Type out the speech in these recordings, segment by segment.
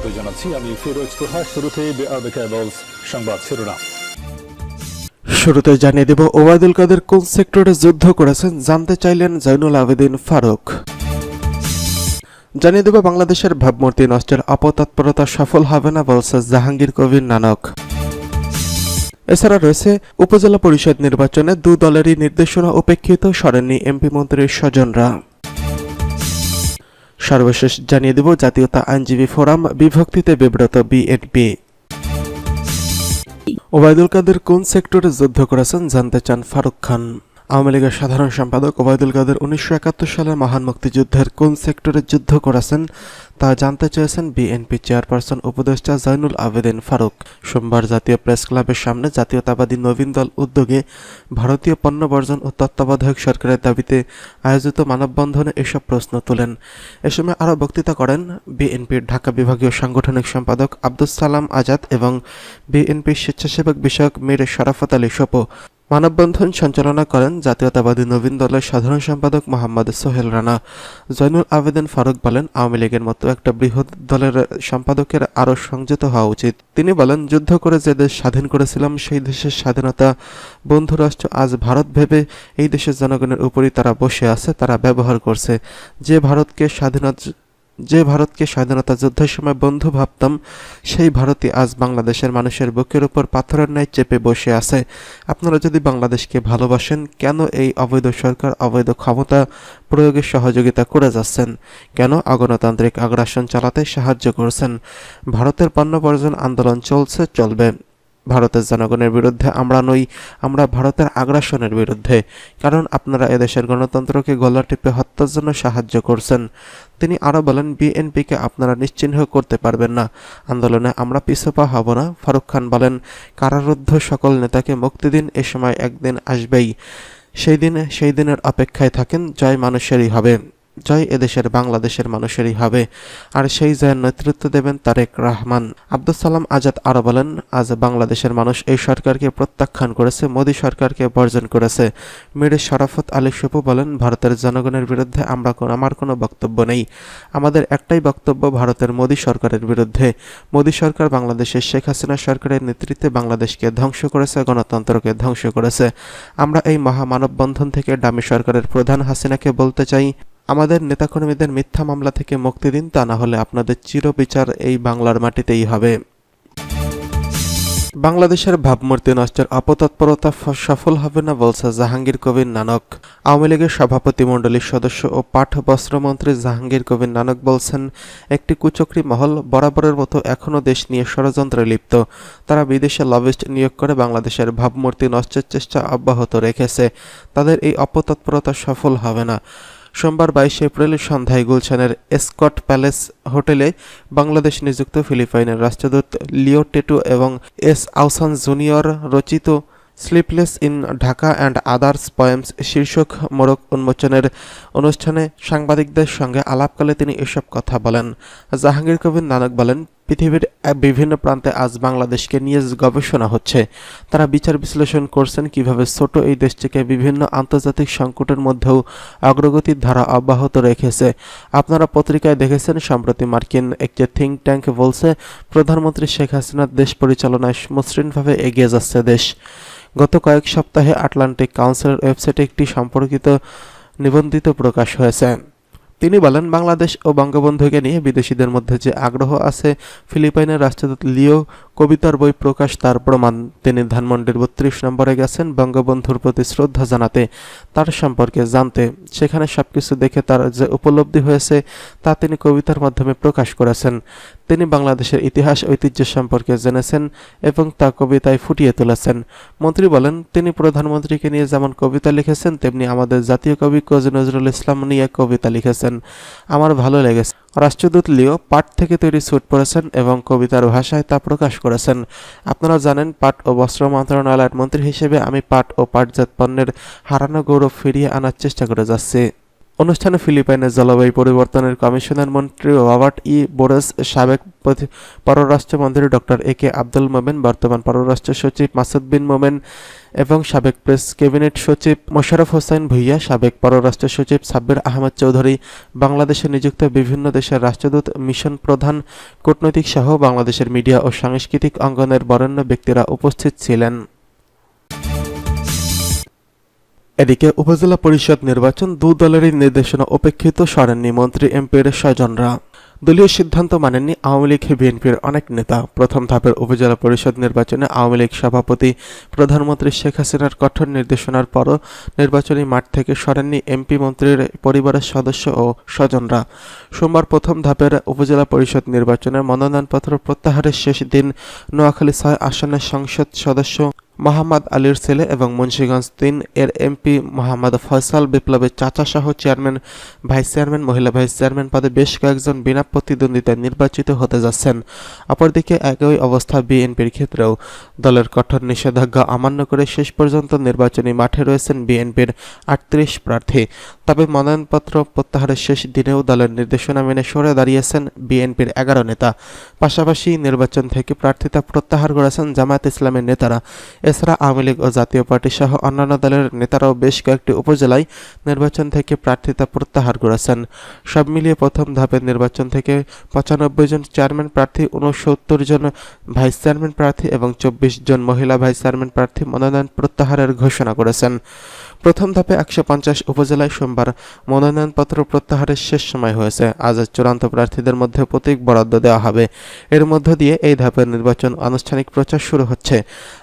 স্বাগত জানাচ্ছি। আমি ফিরোজ তোহা শুরুতে সংবাদ শিরোনাম। শুরুতে জানিয়ে দেব, ওবায়দুল কাদের কোন সেক্টরে যুদ্ধ করেছেন জানতে চাইলেন জৈনুল আবেদিন ফারুক। জানিয়ে দেব, বাংলাদেশের ভাবমূর্তি নষ্টের অপতৎপরতা সফল হবে না বলছে জাহাঙ্গীর কবির নানক। এছাড়া রয়েছে, উপজেলা পরিষদ নির্বাচনে দু দলেরই নির্দেশনা উপেক্ষিত, সরেননি এমপি মন্ত্রীর স্বজনরা। সর্বশেষ জানিয়ে দেব জাতীয়তা আইনজীবী ফোরাম বিভক্তিতে বিব্রত বিএনপি ওবায়দুল কাদের কোন সেক্টরে যুদ্ধ করেছেন জানতে চান ফারুক খান। আওয়ামী লীগের সাধারণ সম্পাদক ওবায়দুল কাদের উনিশশো একাত্তর সালের মহান মুক্তিযুদ্ধের কোন সেক্টরে যুদ্ধ করেছেন তা জানতে চেয়েছেন বিএনপি চেয়ারপারসন উপদেষ্টা জৈনুল আবেদিন ফারুক। সোমবার জাতীয় প্রেস ক্লাবের সামনে জাতীয়তাবাদী নবীন দল উদ্যোগে ভারতীয় পণ্য বর্জন ও তত্ত্বাবধায়ক সরকারের দাবিতে আয়োজিত মানববন্ধনে এসব প্রশ্ন তোলেন। এ সময় আরও বক্তৃতা করেন বিএনপির ঢাকা বিভাগীয় সাংগঠনিক সম্পাদক আব্দুস সালাম আজাদ এবং বিএনপির স্বেচ্ছাসেবক বিষয়ক মীর শরাফত আলী সোপো। মানববন্ধন সঞ্চালনা করেন জাতীয়তাবাদী নবীন দলের সাধারণ সম্পাদক মোহাম্মদ সোহেল রানা। জৈনুল আবেদিন ফারুক বলেন, আওয়ামী লীগের মতো একটা বৃহৎ দলের সম্পাদকের আরও সংযত হওয়া উচিত। তিনি বলেন, যুদ্ধ করে যে দেশ স্বাধীন করেছিলাম, সেই দেশের স্বাধীনতা। বন্ধুরাষ্ট্র আজ ভারত ভেবে এই দেশের জনগণের উপরই তারা বসে আছে, তারা ব্যবহার করছে। যে ভারতকে স্বাধীনতা যে ভারতকে স্বাধীনতা যুদ্ধের সময় বন্ধু ভাবতাম, সেই ভারতই আজ বাংলাদেশের মানুষের বুকের উপর পাথরের ন্যায় চেপে বসে আছে। আপনারা যদি বাংলাদেশকে ভালোবাসেন, কেন এই অবৈধ সরকার, অবৈধ ক্ষমতা প্রয়োগের সহযোগিতা করে যাচ্ছেন? কেন অগণতান্ত্রিক আগ্রাসন চালাতে সাহায্য করছেন? ভারতের পণ্য বর্জন আন্দোলন চলছে, চলবে। ভারতের জনগণের বিরুদ্ধে, আমরা নই, আমরা ভারতের আগ্রাসনের বিরুদ্ধে। কারণ আপনারা এদেশের গণতন্ত্রকে গলা টিপে হত্যার জন্য সাহায্য করছেন। তিনি আরও বলেন, বিএনপিকে আপনারা নিশ্চিহ্ন করতে পারবেন না। আন্দোলনে আমরা পিছপা হব না, ফারুক খান বলেন, কারারুদ্ধ সকল নেতাকে মুক্তি দিন, এ সময় একদিন আসবেই। সেই দিন, সেই দিনের অপেক্ষায় থাকেন, জয় মানুষেরই হবে। জয় এদেশের, বাংলাদেশের মানুষেরই হবে। আর সেই জয়ের নেতৃত্ব দেবেন তারেক রহমান। আব্দুল সালাম আজাদ আরও বলেন, আজ বাংলাদেশের মানুষ এই সরকারকে প্রত্যাখ্যান করেছে, মোদী সরকারকে বর্জন করেছে। মীর শরাফত আলী সুপু বলেন, ভারতের জনগণের বিরুদ্ধে আমরা আমার কোনো বক্তব্য নেই। আমাদের একটাই বক্তব্য ভারতের মোদী সরকারের বিরুদ্ধে। মোদী সরকার বাংলাদেশের শেখ হাসিনা সরকারের নেতৃত্বে বাংলাদেশকে ধ্বংস করেছে, গণতন্ত্রকে ধ্বংস করেছে। আমরা এই মহামানববন্ধন থেকে ডামি সরকারের প্রধান হাসিনাকে বলতে চাই আমাদের নেতাকর্মীদের মিথ্যা মামলা থেকে মুক্তি দিন, তা না হলে আপনাদের চিরবিচার এই বাংলার মাটিতেই হবে। বাংলাদেশের ভাবমূর্তি নষ্টের অপতৎপরতা সফল হবে না বলছে জাহাঙ্গীর কবির নানক। আওয়ামী লীগের সভাপতি মণ্ডলীর সদস্য ও পাঠ বস্ত্রমন্ত্রী জাহাঙ্গীর কবির নানক বলছেন, একটি কুচক্রী মহল বরাবরের মতো এখনও দেশ নিয়ে ষড়যন্ত্রে লিপ্ত। তারা বিদেশে লবিস্ট নিয়োগ করে বাংলাদেশের ভাবমূর্তি নষ্টের চেষ্টা অব্যাহত রেখেছে। তাদের এই অপতৎপরতা সফল হবে না। সোমবার বাইশে এপ্রিল সন্ধ্যায় গুলশানের এসকট প্যালেস হোটেলে বাংলাদেশ নিযুক্ত ফিলিপাইনের রাষ্ট্রদূত লিও টেটু এবং এস আউসান জুনিয়র রচিত sleepless in Dhaka and others poems শীর্ষক মোড়ক উন্মোচনের অনুষ্ঠানে সাংবাদিকদের সঙ্গে আলাপকালে তিনি এসব কথা বলেন। জাহাঙ্গীর কবির নানক বলেন পৃথিবীর বিভিন্ন প্রান্তে আজ বাংলাদেশকে নিয়ে গবেষণা হচ্ছে, তারা বিচার বিশ্লেষণ করছেন কীভাবে ছোট এই দেশটিকে বিভিন্ন আন্তর্জাতিক সংকটের মধ্যেও অগ্রগতির ধারা অব্যাহত রেখেছে। আপনারা পত্রিকায় দেখেছেন, সম্প্রতি মার্কিন একটি থিঙ্ক ট্যাঙ্ক বলছে, প্রধানমন্ত্রী শেখ হাসিনার দেশ পরিচালনায় মসৃণভাবে এগিয়ে যাচ্ছে দেশ। গত কয়েক সপ্তাহে আটলান্টিক কাউন্সিলের ওয়েবসাইটে একটি সম্পর্কিত নিবন্ধিত প্রকাশ হয়েছে। তিনি বলেন, বাংলাদেশ ও বঙ্গবন্ধুকে নিয়ে বিদেশিদের মধ্যে যে আগ্রহ আছে, ফিলিপাইনের রাষ্ট্রদূত লিও কবিতার বই প্রকাশ, তার প্রমাণ তিনি ধানমন্ডির বত্রিশ নম্বরে গেছেন বঙ্গবন্ধুর প্রতি শ্রদ্ধা জানাতে। তার সম্পর্কে জানতে, সেখানে সবকিছু দেখে তার যে উপলব্ধি হয়েছে, তা তিনি কবিতার মাধ্যমে প্রকাশ করেছেন। তিনি বাংলাদেশের ইতিহাস, ঐতিহ্য সম্পর্কে জেনেছেন এবং তা কবিতায় ফুটিয়ে তুলেছেন। মন্ত্রী বলেন, তিনি প্রধানমন্ত্রীকে নিয়ে যেমন কবিতা লিখেছেন, তেমনি আমাদের জাতীয় কবি কাজী নজরুল ইসলাম নিয়ে কবিতা লিখেছেন। আমার ভালো লেগেছে। রাষ্ট্রদূত লিও পাট থেকে তৈরি স্যুট পরেছেন এবং কবিতার ভাষায় তা প্রকাশ করেছেন। আপনারা জানেন, পাট ও বস্ত্র মন্ত্রণালয়ের মন্ত্রী হিসেবে আমি পাট ও পাটজাত পণ্যের হারানো গৌরব ফিরিয়ে আনার চেষ্টা করে যাচ্ছি। অনুষ্ঠানে ফিলিপাইনের জলবায়ু পরিবর্তনের কমিশনের মন্ত্রী রবার্ট ই. বোরেস, সাবেক পররাষ্ট্রমন্ত্রী ডক্টর এ. কে. আব্দুল মোমেন, বর্তমান পররাষ্ট্র সচিব মাসুদ বিন মোমেন এবং সাবেক প্রেস ক্যাবিনেট সচিব মোশাররফ হোসেন ভুইয়া, সাবেক পররাষ্ট্র সচিব সাব্বির আহমেদ চৌধুরী, বাংলাদেশে নিযুক্ত বিভিন্ন দেশের রাষ্ট্রদূত, মিশন প্রধান, কূটনৈতিক সহ বাংলাদেশের মিডিয়া ও সাংস্কৃতিক অঙ্গনের বরেণ্য ব্যক্তিরা উপস্থিত ছিলেন। এদিকে উপজেলা পরিষদ নির্বাচন দু দলেরই নির্দেশনা উপেক্ষিত, সরেননি মন্ত্রী এমপির স্বজনরা। দলীয় সিদ্ধান্ত মানেননি আওয়ামী লীগ বিএনপির অনেক নেতা। প্রথম ধাপের উপজেলা পরিষদ নির্বাচনে আওয়ামী লীগ সভাপতি প্রধানমন্ত্রী শেখ হাসিনার কঠোর নির্দেশনার পরও নির্বাচনী মাঠ থেকে সরেননি এমপি মন্ত্রীর পরিবারের সদস্য ও স্বজনরা। সোমবার প্রথম ধাপের উপজেলা পরিষদ নির্বাচনে মনোনয়নপত্র প্রত্যাহারের শেষ দিন নোয়াখালী ছয় আসনের সংসদ সদস্য মোহাম্মদ আলীর ছেলে এবং মুন্সীগঞ্জ তিন এর এমপি মোহাম্মদ ফয়সাল বিপ্লবের চাচা সহ চেয়ারম্যান, ভাইস চেয়ারম্যান, মহিলা ভাইস চেয়ারম্যান পদে বেশ কয়েকজন বিনা প্রতিদ্বন্দ্বিতায় নির্বাচিত হতে যাচ্ছেন। অপরদিকে একই অবস্থা বিএনপির ক্ষেত্রেও। দলের কঠোর নিষেধাজ্ঞা অমান্য করে শেষ পর্যন্ত নির্বাচনী মাঠে রয়েছেন বিএনপির আটত্রিশ প্রার্থী। তবে মনোনয়নপত্র প্রত্যাহারের শেষ দিনেও দলের নির্দেশনা মেনে সরে দাঁড়িয়েছেন বিএনপির এগারো নেতা। পাশাপাশি নির্বাচন থেকে প্রার্থিতা প্রত্যাহার করেছেন জামায়াত ইসলামের নেতারা। এছাড়া আওয়ামী লীগ ও জাতীয় পার্টি সহ অন্যান্য দলের নেতারাও বেশ কয়েকটি উপজেলায় নির্বাচন থেকে প্রার্থিতা প্রত্যাহার করেছেন। সব মিলিয়ে প্রথম ধাপের নির্বাচন থেকে পঁচানব্বই জন চেয়ারম্যান প্রার্থী উনসত্তর জন ভাইস চেয়ারম্যান প্রার্থী এবং চব্বিশ জন মহিলা ভাইস চেয়ারম্যান প্রার্থী মনোনয়ন প্রত্যাহারের ঘোষণা করেছেন। প্রথম ধাপে একশো পঞ্চাশ উপজেলায় সোমবার মনোনয়নপত্র প্রত্যাহারের শেষ সময় হয়েছে। আজ চূড়ান্ত প্রার্থীদের মধ্যে প্রতীক বরাদ্দ দেওয়া হবে। এর মধ্য দিয়ে এই ধাপের নির্বাচন আনুষ্ঠানিক প্রচার শুরু হচ্ছে।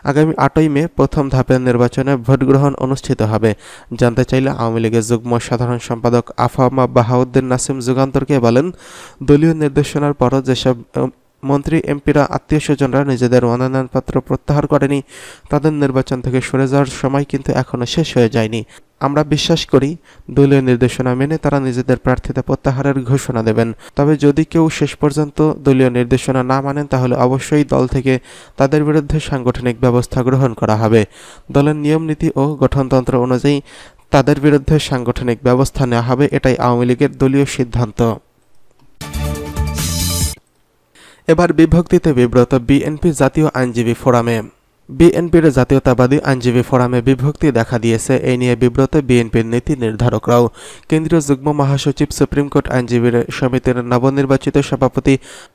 আগামী আটই মে প্রথম ধাপের নির্বাচনে ভোট গ্রহণ অনুষ্ঠিত হবে। জানতে চাইলে আওয়ামী লীগের যুগ্ম সাধারণ সম্পাদক আফামা বাহাউদ্দিন নাসিম যুগান্তরকে বলেন, দলীয় নির্দেশনার পরও যেসব মন্ত্রী এমপিরা আত্মীয় স্বজনরা নিজেদের মনোনয়নপত্র প্রত্যাহার করেনি। তাদের নির্বাচন থেকে সরে যাওয়ার সময় কিন্তু এখনও শেষ হয়ে যায়নি। আমরা বিশ্বাস করি, দলীয় নির্দেশনা মেনে তারা নিজেদের প্রার্থিতা প্রত্যাহারের ঘোষণা দেবেন। তবে যদি কেউ শেষ পর্যন্ত দলীয় নির্দেশনা না মানেন, তাহলে অবশ্যই দল থেকে তাদের বিরুদ্ধে সাংগঠনিক ব্যবস্থা গ্রহণ করা হবে। দলের নিয়ম, নীতি ও গঠনতন্ত্র অনুযায়ী তাদের বিরুদ্ধে সাংগঠনিক ব্যবস্থা নেওয়া হবে, এটাই আওয়ামী লীগের দলীয় সিদ্ধান্ত। এবার বিভক্তিতে বিব্রত বিএনপি জাতীয় আইনজীবী ফোরামে। বিএনপির জাতীয়তাবাদী আইনজীবী ফোরামে বিভক্তি দেখা দিয়েছে। এই নিয়ে বিব্রত বিএনপির নীতি নির্ধারকরাও। কেন্দ্রীয় যুগ্ম মহাসচিব, সুপ্রিম কোর্ট আইনজীবী সমিতির নবনির্বাচিত সভাপতি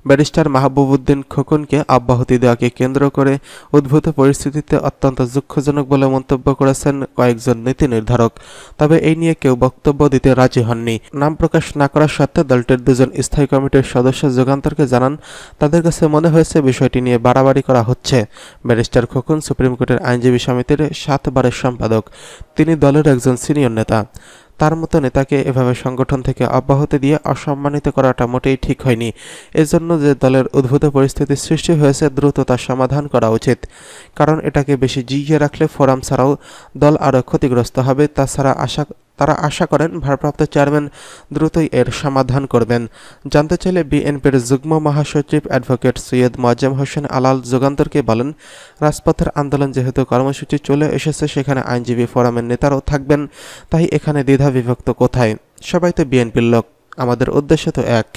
ব্যারিস্টার মাহবুবউদ্দিন খোকনকে অব্যাহতি দেওয়াকে কেন্দ্র করে উদ্ভূত পরিস্থিতিতে অত্যন্ত দুঃখজনক বলে মন্তব্য করেছেন কয়েকজন নীতি নির্ধারক। তবে এই নিয়ে কেউ বক্তব্য দিতে রাজি হননি। নাম প্রকাশ না করা সত্ত্বেও দলটির দুজন স্থায়ী কমিটির সদস্য যুগান্তরকে জানান, তাদের কাছে মনে হয়েছে বিষয়টি নিয়ে বাড়াবাড়ি করা হচ্ছে। ব্যারিস্টার খোকন সুপ্রিম কোর্টের আইনজীবী সমিতির সাতবারের সম্পাদক। তিনি দলের একজন সিনিয়র নেতা। তার মতো নেতাকে এভাবে সংগঠন থেকে অব্যাহতি দিয়ে অসম্মানিত করাটা মোটেই ঠিক হয়নি। এজন্য যে দলের উদ্ভূত পরিস্থিতি সৃষ্টি হয়েছে, দ্রুত তার সমাধান করা উচিত। কারণ এটাকে বেশি জিগিয়ে রাখলে ফোরাম ছাড়াও দল আরও ক্ষতিগ্রস্ত হবে, তাছাড়া আশা তারা আশা করেন ভারপ্রাপ্ত চেয়ারম্যান দ্রুতই এর সমাধান করবেন। জানতে চাইলে বিএনপির যুগ্ম মহাসচিব অ্যাডভোকেট সৈয়দ মোয়াজ্জেম হোসেন আলাল যুগান্তরকে বলেন, রাজপথের আন্দোলন যেহেতু কর্মসূচি চলে এসেছে, সেখানে আইনজীবী ফোরামের নেতারাও থাকবেন, তাই এখানে দ্বিধা বিভক্ত কোথায়? সবাই তো বিএনপির লোক, আমাদের উদ্দেশ্য তো এক।